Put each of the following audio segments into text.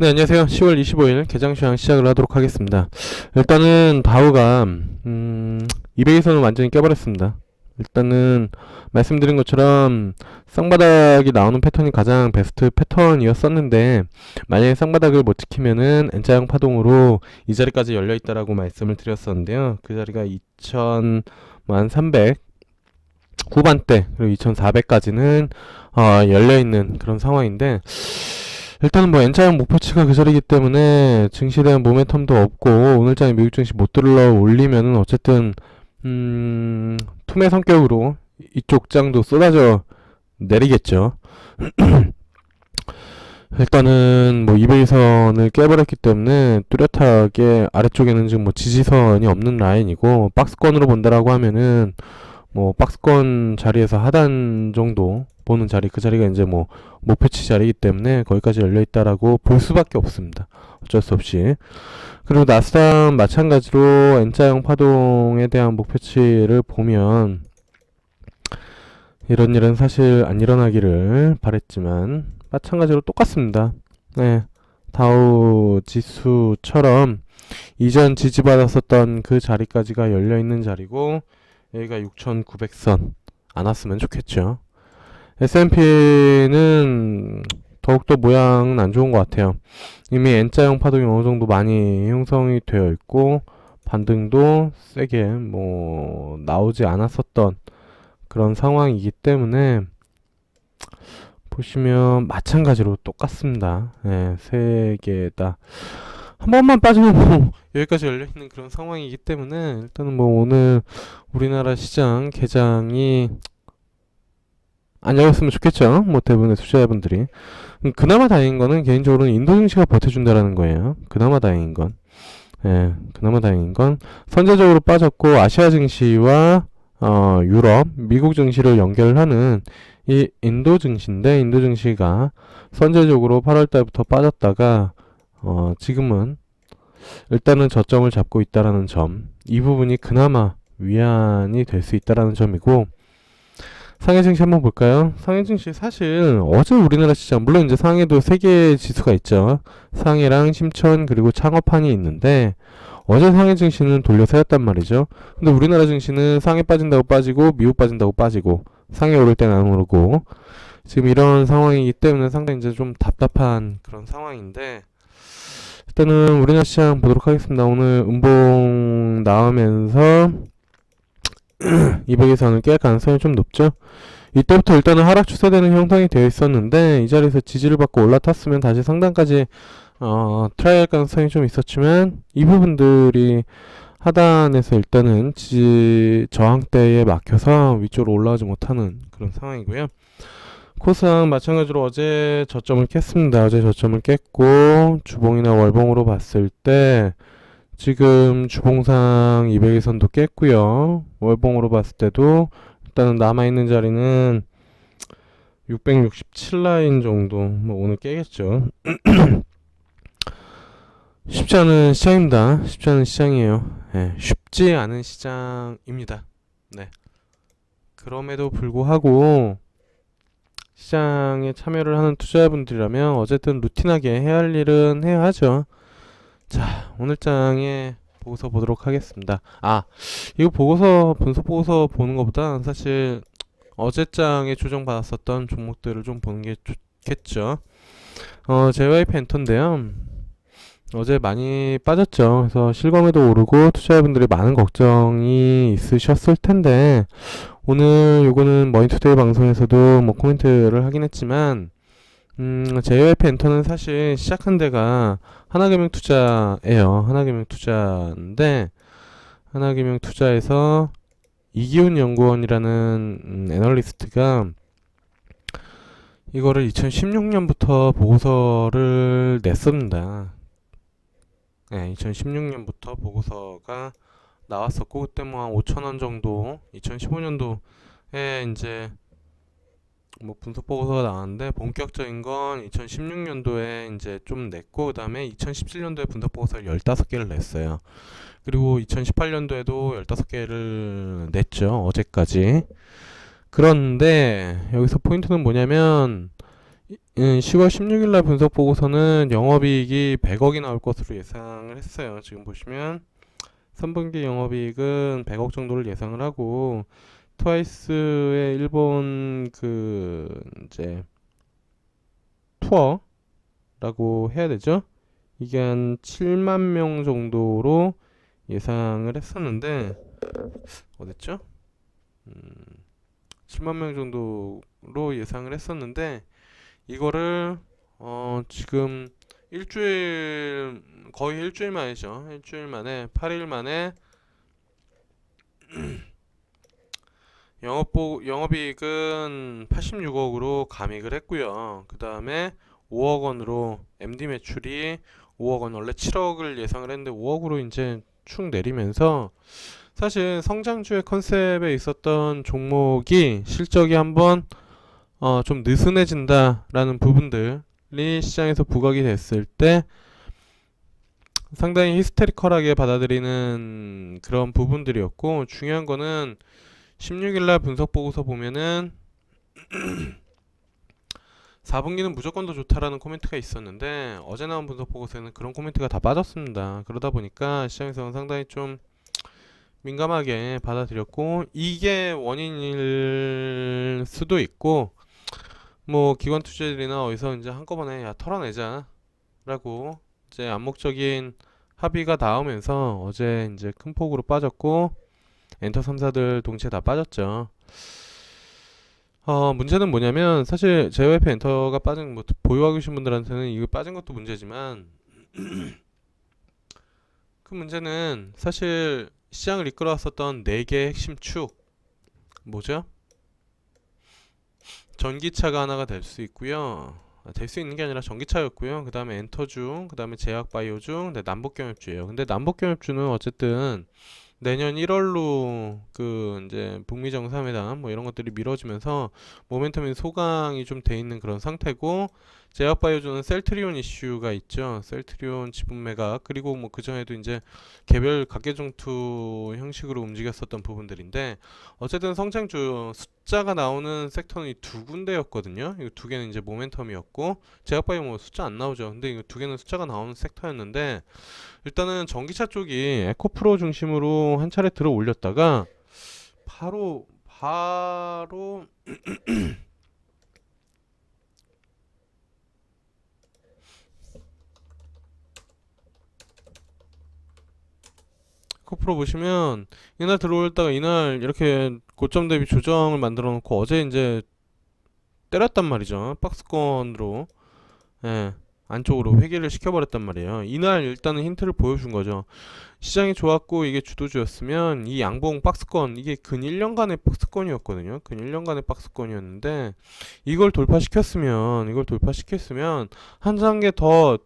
네, 안녕하세요. 10월 25일 개장 시황 시작을 하도록 하겠습니다. 일단은 다우가 음, 200에서는 완전히 깨버렸습니다. 일단은 말씀드린 것처럼 쌍바닥이 나오는 패턴이 가장 베스트 패턴이었었는데 만약에 쌍바닥을 못 지키면은 N자형 파동으로 이 자리까지 열려 있다라고 말씀을 드렸었는데요. 그 자리가 2,300 후반대 그리고 2,400까지는 어, 열려 있는 그런 상황인데 일단은 뭐 N자형 목표치가 그 자리이기 때문에 대한 모멘텀도 없고 오늘장에 미국 증시 못 들러 올리면은 어쨌든 음, 투매 성격으로 이쪽 장도 쏟아져 내리겠죠. 일단은 뭐 200선을 깨버렸기 때문에 뚜렷하게 아래쪽에는 지금 뭐 지지선이 없는 라인이고 박스권으로 본다라고 하면은 뭐 박스권 자리에서 하단 정도 보는 자리 그 자리가 이제 뭐 목표치 자리이기 때문에 거기까지 열려 있다라고 볼 수밖에 없습니다. 어쩔 수 없이. 그리고 나스닥 마찬가지로 N자형 파동에 대한 목표치를 보면 이런 일은 사실 안 일어나기를 바랬지만 마찬가지로 똑같습니다. 네. 다우 지수처럼 이전 지지받았었던 그 자리까지가 열려 있는 자리고 여기가 6,900선 안 왔으면 좋겠죠. S&P는 더욱더 모양은 안 좋은 것 같아요. 이미 N자형 파동이 어느 정도 많이 형성이 되어 있고 반등도 세게 뭐 나오지 않았었던 그런 상황이기 때문에 보시면 마찬가지로 똑같습니다. 네, 세개다. 한 번만 빠지면 뭐 여기까지 열려 있는 그런 상황이기 때문에 일단은 뭐 오늘 우리나라 시장 개장이 안 열렸으면 좋겠죠. 뭐 대부분의 투자자분들이. 음, 그나마 다행인 거는 개인적으로는 인도 증시가 버텨준다라는 거예요. 그나마 다행인 건. 예, 그나마 다행인 건 선제적으로 빠졌고 아시아 증시와 어, 유럽, 미국 증시를 연결하는 이 인도 증시인데 인도 증시가 선제적으로 8월 달부터 빠졌다가 어, 지금은 일단은 저점을 잡고 있다라는 점, 이 부분이 그나마 위안이 될 수 있다라는 점이고 상해 증시 한번 볼까요? 상해 증시 사실 어제 우리나라 시장 물론 이제 상해도 세 개 지수가 있죠. 상해랑 심천 그리고 창업판이 있는데 어제 상해 증시는 돌려 세웠단 말이죠. 근데 우리나라 증시는 상해 빠진다고 빠지고 미국 빠진다고 빠지고 상해 오를 때는 안 오르고 지금 이런 상황이기 때문에 상당히 이제 좀 답답한 그런 상황인데 일단은 우리나라 시장 보도록 하겠습니다. 오늘 음봉 나오면서 200에서는 깰 가능성이 좀 높죠. 이때부터 일단은 하락 추세되는 형상이 되어 있었는데 이 자리에서 지지를 받고 올라탔으면 다시 상단까지 어, 트라이할 가능성이 좀 있었지만 이 부분들이 하단에서 일단은 지지 저항대에 막혀서 위쪽으로 올라가지 못하는 그런 상황이고요. 코스닥 마찬가지로 어제 저점을 깼습니다. 어제 저점을 깼고 주봉이나 월봉으로 봤을 때 지금 주봉상 200일선도 깼고요. 월봉으로 봤을 때도 일단은 남아있는 자리는 667라인 정도 뭐 오늘 깨겠죠. 쉽지 않은 시장입니다. 쉽지 않은 시장이에요. 네, 쉽지 않은 시장입니다. 네. 그럼에도 불구하고 시장에 참여를 하는 투자자분들이라면 어쨌든 루틴하게 해야 할 일은 해야 하죠. 자, 오늘 장에 보고서 보도록 하겠습니다. 아, 이거 보고서, 분석 보고서 보는 것보다 사실 어제 장에 조정받았었던 종목들을 좀 보는 게 좋겠죠. 어, JYP 엔터인데요. 어제 많이 빠졌죠. 그래서 실검에도 오르고 투자자분들이 많은 걱정이 있으셨을 텐데 오늘 요거는 머니투데이 방송에서도 뭐 코멘트를 하긴 했지만 음, JYP 엔터는 사실 시작한 데가 하나금융 투자예요. 하나금융 투자인데 하나금융 투자에서 이기훈 연구원이라는 음, 애널리스트가 이거를 2016년부터 보고서를 냈습니다. 네, 2016년부터 보고서가 나왔었고 그때 뭐 한 5천 원 정도 2015년도에 이제 뭐 분석 보고서가 나왔는데 본격적인 건 2016년도에 이제 좀 냈고 그다음에 2017년도에 분석 보고서를 15개를 냈어요. 그리고 2018년도에도 15개를 냈죠. 어제까지. 그런데 여기서 포인트는 뭐냐면 10월 16일 날 분석 보고서는 영업이익이 100억이 나올 것으로 예상을 했어요. 지금 보시면 3분기 영업이익은 100억 정도를 예상을 하고 트와이스의 일본 그 이제 투어라고 해야 되죠? 이게 한 7만 명 정도로 예상을 했었는데 어딨죠? 음, 7만 명 정도로 예상을 했었는데 이거를 어 지금 일주일 거의 일주일 만이죠. 일주일 만에 8일 만에 영업보 영업이익은 86억으로 감익을 했고요. 그 다음에 5억 원으로 MD 매출이 5억 원 원래 7억을 예상을 했는데 5억으로 이제 축 내리면서 사실 성장주의 컨셉에 있었던 종목이 실적이 한번 어, 좀 느슨해진다라는 부분들이 시장에서 부각이 됐을 때 상당히 히스테리컬하게 받아들이는 그런 부분들이었고 중요한 거는 16일날 분석 보고서 보면은 4분기는 무조건 더 좋다라는 코멘트가 있었는데 어제 나온 분석 보고서에는 그런 코멘트가 다 빠졌습니다. 그러다 보니까 시장에서는 상당히 좀 민감하게 받아들였고 이게 원인일 수도 있고 뭐 기관 투자들이나 어디서 이제 한꺼번에 야 털어내자라고 이제 암묵적인 합의가 나오면서 어제 이제 큰 폭으로 빠졌고 엔터 3사들 동시에 다 빠졌죠. 어, 문제는 뭐냐면 사실 JYP 엔터가 빠진 뭐 보유하고 계신 분들한테는 이거 빠진 것도 문제지만 그 문제는 사실 시장을 이끌어왔었던 네 개의 핵심 축 뭐죠? 전기차가 하나가 될 수 있고요. 아, 될수 있는 게 아니라 전기차였고요. 그 다음에 엔터중, 그 다음에 제약바이오중, 네, 남북경협주예요. 근데 남북경협주는 어쨌든 내년 1월로 그 이제 북미 정상회담 뭐 이런 것들이 미뤄지면서 모멘텀이 소강이 좀 돼 있는 그런 상태고 제약바이오주는 셀트리온 이슈가 있죠. 셀트리온 지분 매각 그리고 뭐 그 전에도 이제 개별 각계종투 형식으로 움직였었던 부분들인데 어쨌든 성장주 숫자가 나오는 섹터는 이 두 군데였거든요. 이 두 개는 이제 모멘텀이었고 제약바이오 뭐 숫자 안 나오죠. 근데 이 두 개는 숫자가 나오는 섹터였는데 일단은 전기차 쪽이 에코프로 중심으로 한 차례 들어 올렸다가 바로 바로 코 프로 보시면 이날 들어올다가 이날 이렇게 고점 대비 조정을 만들어 놓고 어제 이제 때렸단 말이죠. 박스권으로. 예. 안쪽으로 회귀를 시켜버렸단 말이에요. 이날 일단은 힌트를 보여준 거죠. 시장이 좋았고 이게 주도주였으면 이 양봉 박스권 이게 근 1년간의 박스권이었거든요. 근 1년간의 박스권이었는데 이걸 돌파시켰으면 이걸 돌파시켰으면 한 단계 더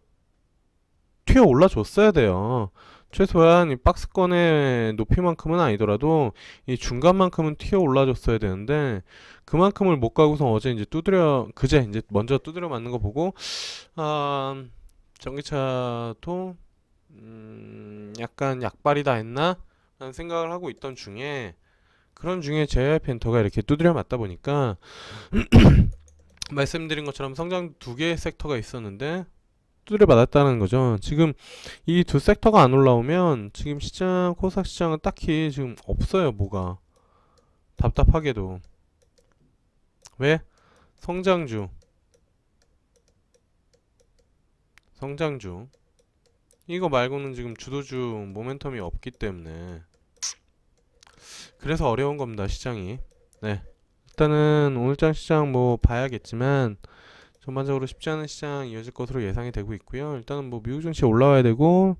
튀어 올라줬어야 돼요. 최소한 이 박스권의 높이만큼은 아니더라도 이 중간만큼은 튀어 올라줬어야 되는데 그만큼을 못 가고서 어제 이제 두드려 그제 이제 먼저 두드려 맞는 거 보고 아 전기차도 음 약간 약발이다 했나? 라는 생각을 하고 있던 중에 그런 중에 JY 펜터가 이렇게 두드려 맞다 보니까 말씀드린 것처럼 성장 두 개의 섹터가 있었는데 두드려 받았다는 거죠. 지금 이 두 섹터가 안 올라오면 지금 시장 코스닥 시장은 딱히 지금 없어요. 뭐가. 답답하게도. 왜? 성장주. 성장주. 이거 말고는 지금 주도주 모멘텀이 없기 때문에. 그래서 어려운 겁니다 시장이. 네. 일단은 오늘장 시장 뭐 봐야겠지만 전반적으로 쉽지 않은 시장 이어질 것으로 예상이 되고 있고요. 일단은 뭐 미국 증시 올라와야 되고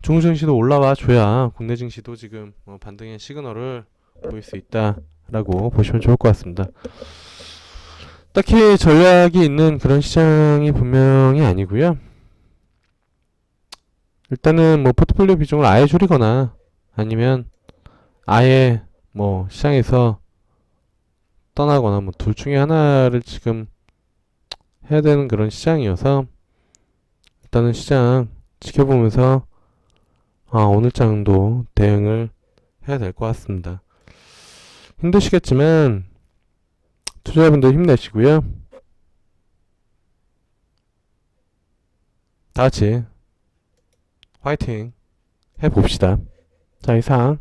중국 증시도 올라와 줘야 국내 증시도 지금 뭐 반등의 시그널을 보일 수 있다라고 보시면 좋을 것 같습니다. 딱히 전략이 있는 그런 시장이 분명히 아니고요. 일단은 뭐 포트폴리오 비중을 아예 줄이거나 아니면 아예 뭐 시장에서 떠나거나 뭐 둘 중에 하나를 지금 해야 되는 그런 시장이어서 일단은 시장 지켜보면서 아, 오늘장도 대응을 해야 될 것 같습니다. 힘드시겠지만 투자자분들 힘내시고요. 다 같이 화이팅 해봅시다. 자 이상